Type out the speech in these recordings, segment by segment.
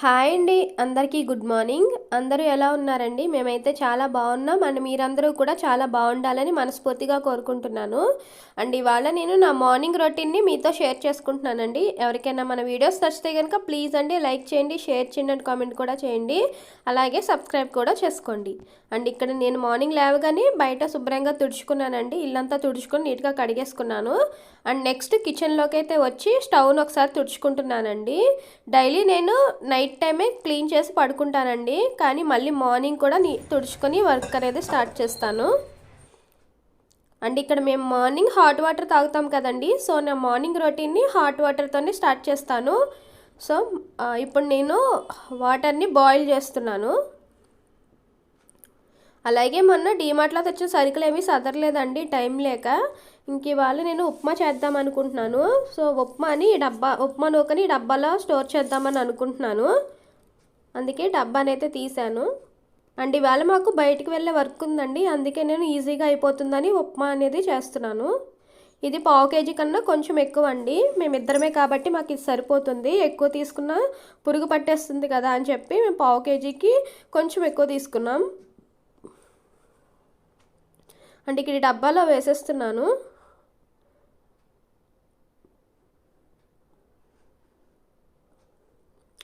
Hi అండి అందరికీ good morning. అందరూ ఎలా ఉన్నారండి? మేమైతే చాలా బాగున్నాం. అండ్ మీరందరూ కూడా చాలా బాగుండాలని మనస్ఫూర్తిగా కోరుకుంటున్నాను. అండ్ ఇవాళ నేను నా మార్నింగ్ రొటీన్ని మీతో షేర్ చేసుకుంటున్నానండి. ఎవరికైనా మన వీడియోస్ నచ్చితే కనుక ప్లీజ్ అండి లైక్ చేయండి షేర్ చేయండి అండ్ కామెంట్ కూడా చేయండి. అలాగే సబ్స్క్రైబ్ కూడా చేసుకోండి. అండ్ ఇక్కడ నేను మార్నింగ్ లేవగానే బయట శుభ్రంగా తుడుచుకున్నానండి. ఇల్లంతా తుడుచుకొని నీట్గా కడిగేసుకున్నాను. అండ్ నెక్స్ట్ కిచెన్లోకి అయితే వచ్చి స్టవ్ను ఒకసారి తుడుచుకుంటున్నానండి. డైలీ నేను నైట్ టైమే క్లీన్ చేసి పడుకుంటానండి. కానీ మళ్ళీ మార్నింగ్ కూడా నీ తుడుచుకొని వర్క్ అనేది స్టార్ట్ చేస్తాను. అండ్ ఇక్కడ మేము మార్నింగ్ హాట్ వాటర్ తాగుతాం కదండి. సో నా మార్నింగ్ రొటీన్ని హాట్ వాటర్తోనే స్టార్ట్ చేస్తాను. సో ఇప్పుడు నేను వాటర్ని బాయిల్ చేస్తున్నాను. అలాగే మొన్న డీమార్ట్లో తెచ్చిన సరుకులు ఏమీ సదరలేదండి టైం లేక. ఇంక ఇవాళ నేను ఉప్మా చేద్దాం అనుకుంటున్నాను. సో ఉప్మాని డబ్బా ఉప్మా నూకని డబ్బాలో స్టోర్ చేద్దామని అనుకుంటున్నాను. అందుకే డబ్బాని అయితే తీశాను. అండ్ ఇవాళ మాకు బయటికి వెళ్ళే వర్క్ ఉందండి. అందుకే నేను ఈజీగా అయిపోతుందని ఉప్మా అనేది చేస్తున్నాను. ఇది పావు కేజీ కన్నా కొంచెం ఎక్కువ అండి మేమిద్దరమే కాబట్టి మాకు ఇది సరిపోతుంది. ఎక్కువ తీసుకున్న పురుగు పట్టేస్తుంది కదా అని చెప్పి మేము పావు కేజీకి కొంచెం ఎక్కువ తీసుకున్నాం. అంటే ఇక్కడ డబ్బాలో వేసేస్తున్నాను.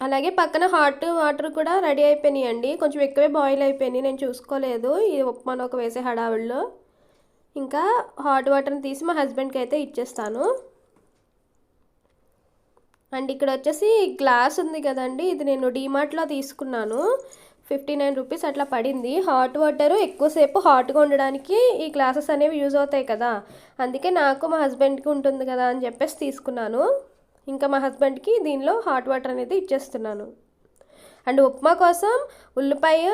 అలాగే పక్కన హాట్ వాటర్ కూడా రెడీ అయిపోయినాయి అండి కొంచెం ఎక్కువే బాయిల్ అయిపోయినాయి. నేను చూసుకోలేదు. ఈ ఉప్మాను ఒక వేసే హడావిడిలో. ఇంకా హాట్ వాటర్ని తీసి మా హస్బెండ్కి అయితే ఇచ్చేస్తాను. అండ్ ఇక్కడ వచ్చేసి గ్లాస్ ఉంది కదండి. ఇది నేను డీమార్ట్లో తీసుకున్నాను. ఫిఫ్టీ నైన్ రూపీస్ అట్లా పడింది. హాట్ వాటర్ ఎక్కువసేపు హాట్గా ఉండడానికి ఈ గ్లాసెస్ అనేవి యూజ్ అవుతాయి కదా. అందుకే నాకు మా హస్బెండ్కి ఉంటుంది కదా అని చెప్పేసి తీసుకున్నాను. ఇంకా మా హస్బెండ్కి దీనిలో హాట్ వాటర్ అనేది ఇచ్చేస్తున్నాను. అండ్ ఉప్మా కోసం ఉల్లిపాయ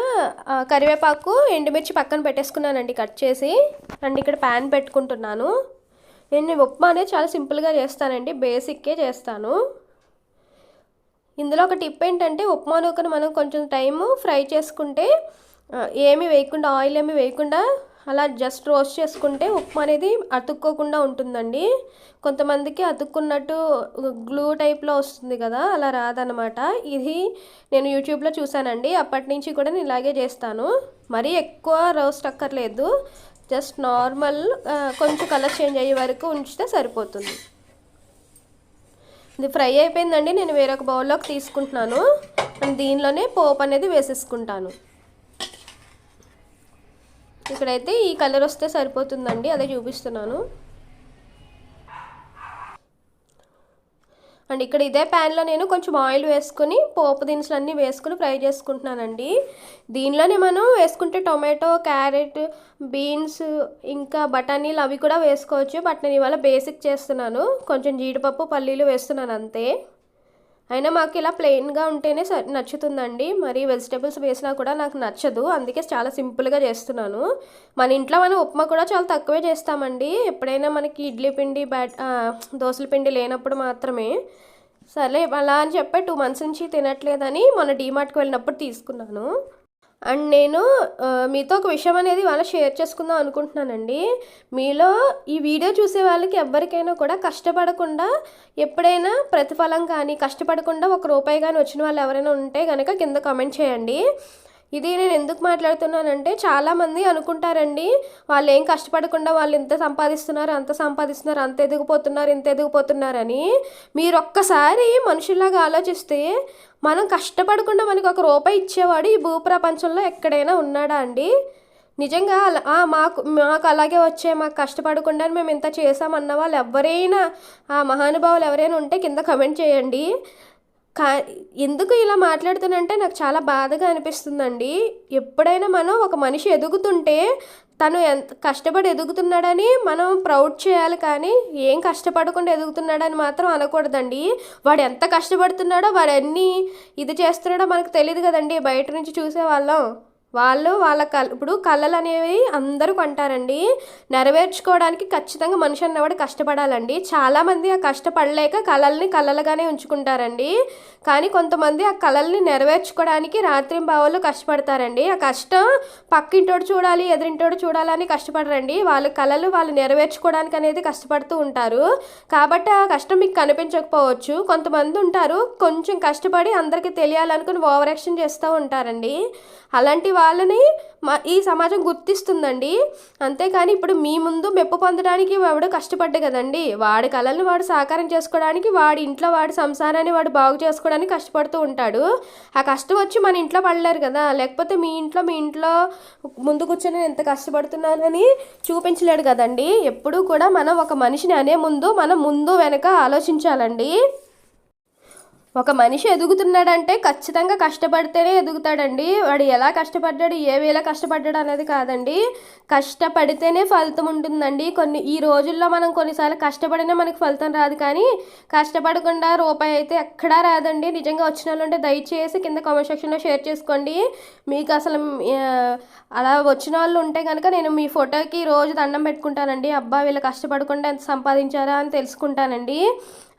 కరివేపాకు ఎండుమిర్చి పక్కన పెట్టేసుకున్నానండి కట్ చేసి. అండ్ ఇక్కడ ప్యాన్ పెట్టుకుంటున్నాను. నేను ఉప్మా అనేది చాలా సింపుల్గా చేస్తానండి. బేసిక్కే చేస్తాను. ఇందులో ఒక టిప్ ఏంటంటే ఉప్మా నూకను మనం కొంచెం టైము ఫ్రై చేసుకుంటే ఏమి వేయకుండా ఆయిల్ ఏమి వేయకుండా అలా జస్ట్ రోస్ట్ చేసుకుంటే ఉప్మా అనేది అతుక్కోకుండా ఉంటుందండి. కొంతమందికి అతుక్కున్నట్టు గ్లూ టైప్లో వస్తుంది కదా అలా రాదనమాట ఇది నేను యూట్యూబ్లో చూసానండి అప్పటి నుంచి కూడా నేను ఇలాగే చేస్తాను. మరీ ఎక్కువ రోస్ట్ అక్కర్లేదు జస్ట్ నార్మల్ కొంచెం కలర్ చేంజ్ అయ్యే వరకు ఉంచితే సరిపోతుంది. ఇది ఫ్రై అయిపోయిందండి నేను వేరొక బౌల్లోకి తీసుకుంటున్నాను. దీనిలోనే పోపు అనేది వేసేసుకుంటాను. ఇక్కడైతే ఈ కలర్ వస్తే సరిపోతుందండి అదే చూపిస్తున్నాను. అండ్ ఇక్కడ ఇదే ప్యాన్లో నేను కొంచెం ఆయిల్ వేసుకొని పోపు దినుసులు అన్నీ వేసుకుని ఫ్రై చేసుకుంటున్నానండి. దీనిలోనే మనం వేసుకుంటే టొమాటో క్యారెట్ బీన్స్ ఇంకా బఠానీలు అవి కూడా వేసుకోవచ్చు. బట్ నేను ఇవాళ బేసిక్ చేస్తున్నాను. కొంచెం జీడిపప్పు పల్లీలు వేస్తున్నాను అంతే. అయినా మాకు ఇలా ప్లెయిన్గా ఉంటేనే నచ్చుతుందండి. మరి వెజిటేబుల్స్ వేసినా కూడా నాకు నచ్చదు. అందుకే చాలా సింపుల్గా చేస్తున్నాను. మన ఇంట్లో మనం ఉప్మా కూడా చాలా తక్కువే చేస్తామండి. ఎప్పుడైనా మనకి ఇడ్లీ పిండి బ్యాట్ దోశల పిండి లేనప్పుడు మాత్రమే. సరే అలా అని చెప్పి టూ మంత్స్ నుంచి తినట్లేదని మొన్న డీమార్ట్కి వెళ్ళినప్పుడు తీసుకున్నాను. అండ్ నేను మీతో ఒక విషయం అనేది వాళ్ళ షేర్ చేసుకుందాం అనుకుంటున్నానండి. మీలో ఈ వీడియో చూసే వాళ్ళకి ఎవరికైనా కూడా కష్టపడకుండా ఎప్పుడైనా ప్రతిఫలం కానీ కష్టపడకుండా ఒక రూపాయి కానీ వచ్చిన వాళ్ళు ఎవరైనా ఉంటే కనుక కింద కామెంట్ చేయండి. ఇది నేను ఎందుకు మాట్లాడుతున్నానంటే చాలామంది అనుకుంటారండి వాళ్ళు ఏం కష్టపడకుండా వాళ్ళు ఇంత సంపాదిస్తున్నారు అంత సంపాదిస్తున్నారు అంత ఎదిగిపోతున్నారు ఇంత ఎదిగిపోతున్నారని మీరు ఒక్కసారి మనుషుల్లాగా ఆలోచిస్తే మనం కష్టపడకుండా మనకు ఒక రూపాయి ఇచ్చేవాడు ఈ భూప్రపంచంలో ఎక్కడైనా ఉన్నాడా అండి? నిజంగా అలా మాకు మాకు అలాగే వచ్చే మాకు కష్టపడకుండా మేము ఇంత చేసామన్న వాళ్ళు ఎవరైనా ఆ మహానుభావులు ఎవరైనా ఉంటే కింద కమెంట్ చేయండి. కా ఎందుకు ఇలా మాట్లాడుతున్నంటే నాకు చాలా బాధగా అనిపిస్తుందండి. ఎప్పుడైనా మనం ఒక మనిషి ఎదుగుతుంటే తను ఎంత కష్టపడి ఎదుగుతున్నాడని మనం ప్రౌడ్ చేయాలి కానీ ఏం కష్టపడకుండా ఎదుగుతున్నాడని మాత్రం అనకూడదండి. వాడు ఎంత కష్టపడుతున్నాడో వాడు అన్నీ ఇది చేస్తున్నాడో మనకు తెలియదు కదండి. బయట నుంచి చూసే వాళ్ళం. వాళ్ళు వాళ్ళ కళ ఇప్పుడు కళలు అనేవి అందరూ కొంటారండి. నెరవేర్చుకోవడానికి ఖచ్చితంగా మనిషి అన్నవాడు కష్టపడాలండి. చాలామంది ఆ కష్టపడలేక కళల్ని కళలుగానే ఉంచుకుంటారండి. కానీ కొంతమంది ఆ కళల్ని నెరవేర్చుకోవడానికి రాత్రింబావులు కష్టపడతారండి. ఆ కష్టం పక్కింటోడు చూడాలి ఎదురింటోడు చూడాలని కష్టపడరండి. వాళ్ళ కళలు వాళ్ళు నెరవేర్చుకోవడానికి అనేది కష్టపడుతూ ఉంటారు. కాబట్టి ఆ కష్టం మీకు కనిపించకపోవచ్చు. కొంతమంది ఉంటారు కొంచెం కష్టపడి అందరికీ తెలియాలనుకుని ఓవర్ యాక్షన్ చేస్తూ ఉంటారండి. అలాంటి వాళ్ళని మా ఈ సమాజం గుర్తిస్తుందండి. అంతేకాని ఇప్పుడు మీ ముందు మెప్పు పొందడానికి వాడు కష్టపడ్డ కదండి. వాడి కళలను వాడు సాకారం చేసుకోవడానికి వాడి ఇంట్లో వాడి సంసారాన్ని వాడు బాగు చేసుకోవడానికి కష్టపడుతూ ఉంటాడు. ఆ కష్టం వచ్చి మన ఇంట్లో పడలేరు కదా. లేకపోతే మీ ఇంట్లో మీ ఇంట్లో ముందు కూర్చొని ఎంత కష్టపడుతున్నానని చూపించలేడు కదండి. ఎప్పుడూ కూడా మనం ఒక మనిషిని అనే ముందు మనం ముందు వెనక ఆలోచించాలండి. ఒక మనిషి ఎదుగుతున్నాడంటే ఖచ్చితంగా కష్టపడితేనే ఎదుగుతాడండి. వాడు ఎలా కష్టపడ్డాడు ఏ వేళ కష్టపడ్డాడు అనేది కాదండి. కష్టపడితేనే ఫలితం ఉంటుందండి. కొన్ని ఈ రోజుల్లో మనం కొన్నిసార్లు కష్టపడినా మనకి ఫలితం రాదు కానీ కష్టపడకుండా రూపాయి అయితే ఎక్కడా రాదండి. నిజంగా వచ్చిన వాళ్ళు ఉంటే దయచేసి కింద కామెంట్ సెక్షన్లో షేర్ చేసుకోండి. మీకు అసలు అలా వచ్చిన వాళ్ళు ఉంటే కనుక నేను మీ ఫోటోకి రోజు దండం పెట్టుకుంటానండి. అబ్బా వీళ్ళు కష్టపడకుండా ఎంత సంపాదించారా అని తెలుసుకుంటానండి.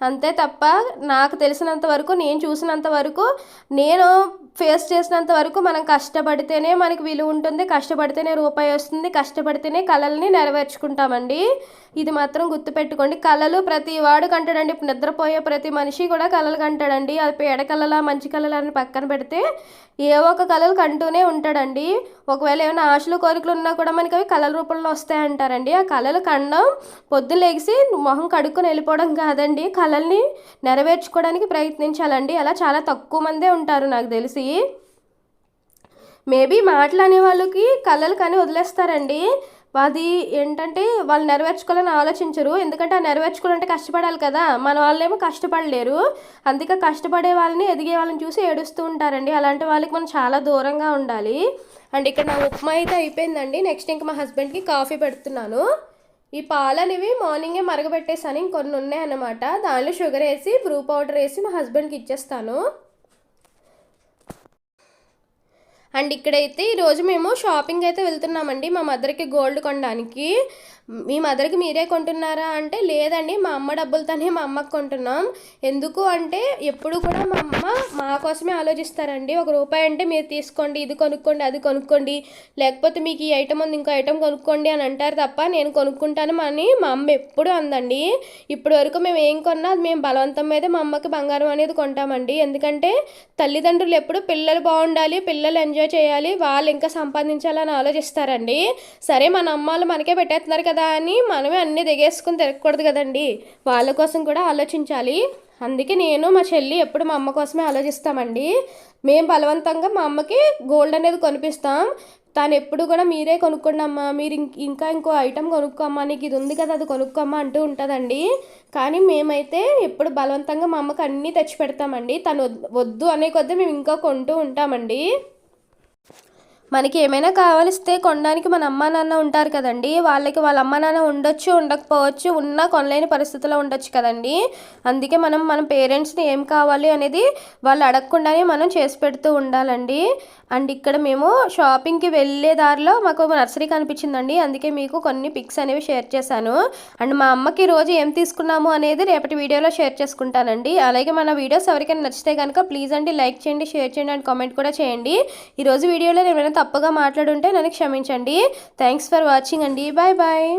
అంతే తప్ప నాకు తెలిసినంత వరకు నేను చూసినంత వరకు నేను ఫేస్ చేసినంత వరకు మనం కష్టపడితేనే మనకి విలువ ఉంటుంది కష్టపడితేనే రూపాయి వస్తుంది కష్టపడితేనే కళల్ని నెరవేర్చుకుంటామండి. ఇది మాత్రం గుర్తుపెట్టుకోండి. కళలు ప్రతి వాడు కంటాడండి. నిద్రపోయే ప్రతి మనిషి కూడా కళలు కంటాడండి. అది పేడ కళల మంచి కళలు అని పక్కన పెడితే ఏ ఒక కళలు కంటూనే ఉంటాడండి. ఒకవేళ ఏమైనా ఆశలు కోరికలు ఉన్నా కూడా మనకి అవి కళల రూపంలో వస్తాయంటారండి. ఆ కళలు కండం పొద్దున లేచి మొహం కడుక్కొని వెళ్ళిపోవడం కాదండి. కళల్ని నెరవేర్చుకోవడానికి ప్రయత్నించాలండి అలా చాలా తక్కువ మందే ఉంటారు నాకు తెలిసి. మేబీ మాటలు వాళ్ళకి కళలు కానీ వదిలేస్తారండి. అది ఏంటంటే వాళ్ళు నెరవేర్చుకోవాలని ఆలోచించరు. ఎందుకంటే ఆ నెరవేర్చుకోవాలంటే కష్టపడాలి కదా. మన వాళ్ళేమో కష్టపడలేరు. అందుకే కష్టపడే వాళ్ళని ఎదిగే వాళ్ళని చూసి ఏడుస్తూ ఉంటారండి. అలాంటి వాళ్ళకి మనం చాలా దూరంగా ఉండాలి. అండ్ ఇక్కడ నా ఉప్మా అయితే అయిపోయిందండి. నెక్స్ట్ ఇంకా మా హస్బెండ్కి కాఫీ పెడుతున్నాను. ఈ పాలు అనేవి మార్నింగే మరగబెట్టేసాను ఇంకొన్ని ఉన్నాయన్నమాట. దానిలో షుగర్ వేసి బ్రూ పౌడర్ వేసి మా హస్బెండ్కి ఇచ్చేస్తాను. అండ్ ఇక్కడైతే ఈరోజు మేము షాపింగ్ అయితే వెళ్తున్నామండి. మా మదర్కి గోల్డ్ కొనడానికి. మీ మదర్కి మీరే కొంటున్నారా అంటే లేదండి మా అమ్మ డబ్బులతోనే మా అమ్మకి కొంటున్నాం. ఎందుకు అంటే ఎప్పుడు కూడా మా అమ్మ మా కోసమే ఆలోచిస్తారండి. ఒక రూపాయి అంటే మీరు తీసుకోండి ఇది కొనుక్కోండి అది కొనుక్కోండి. లేకపోతే మీకు ఈ ఐటమ్ ఉంది ఇంకో ఐటమ్ కొనుక్కోండి అని అంటారు తప్ప నేను కొనుక్కుంటాను అని మా అమ్మ ఎప్పుడు అందండి. ఇప్పటి వరకు మేము ఏం కొన్నా అది మేము బలవంతం మీద మా అమ్మకి బంగారం అనేది కొంటామండి. ఎందుకంటే తల్లిదండ్రులు ఎప్పుడు పిల్లలు బాగుండాలి పిల్లలు ఎంజాయ్ చేయాలి వాళ్ళు ఇంకా సంపాదించాలని ఆలోచిస్తారండి. సరే మన అమ్మాలు మనకే పెట్టేస్తున్నారు కదా అని మనమే అన్నీ దిగేసుకుని తిరగకూడదు కదండి. వాళ్ళ కోసం కూడా ఆలోచించాలి. అందుకే నేను మా చెల్లి ఎప్పుడు మా అమ్మ కోసమే ఆలోచిస్తామండి. మేము బలవంతంగా మా అమ్మకి గోల్డ్ అనేది కొనిపిస్తాం. తాను ఎప్పుడు కూడా మీరే కొనుక్కోండి అమ్మా మీరు ఇంకా ఇంకో ఐటెం కొనుక్కోమ్మా. నీకు ఇది ఉంది కదా అది కొనుక్కోమ్మా అంటూ ఉంటుందండి. కానీ మేమైతే ఎప్పుడు బలవంతంగా మా అమ్మకి అన్నీ తెచ్చి పెడతామండి తను వద్దు అనే కొద్దీ మేము ఇంకా కొంటూ ఉంటామండి. మనకి ఏమైనా కావలిస్తే కొనడానికి మన అమ్మా నాన్న ఉంటారు కదండి. వాళ్ళకి వాళ్ళ అమ్మా నాన్న ఉండొచ్చు ఉండకపోవచ్చు ఉన్నా కొనలేని పరిస్థితిలో ఉండొచ్చు కదండి. అందుకే మనం మన పేరెంట్స్ని ఏం కావాలి అనేది వాళ్ళు అడగకుండానే మనం చేసి పెడుతూ ఉండాలండి. అండ్ ఇక్కడ మేము షాపింగ్కి వెళ్ళే దారిలో మాకు నర్సరీ కనిపించిందండి. అందుకే మీకు కొన్ని పిక్స్ అనేవి షేర్ చేశాను. అండ్ మా అమ్మకి రోజు ఏం తీసుకున్నాము అనేది రేపటి వీడియోలో షేర్ చేసుకుంటానండి. అలాగే మన వీడియోస్ ఎవరికైనా నచ్చితే కనుక ప్లీజ్ అండి లైక్ చేయండి షేర్ చేయండి అండ్ కామెంట్ కూడా చేయండి. ఈరోజు వీడియోలో నేను తప్పుగా మాట్లాడుంటే నన్ను క్షమించండి. థ్యాంక్స్ ఫర్ వాచింగ్ అండి. Bye bye.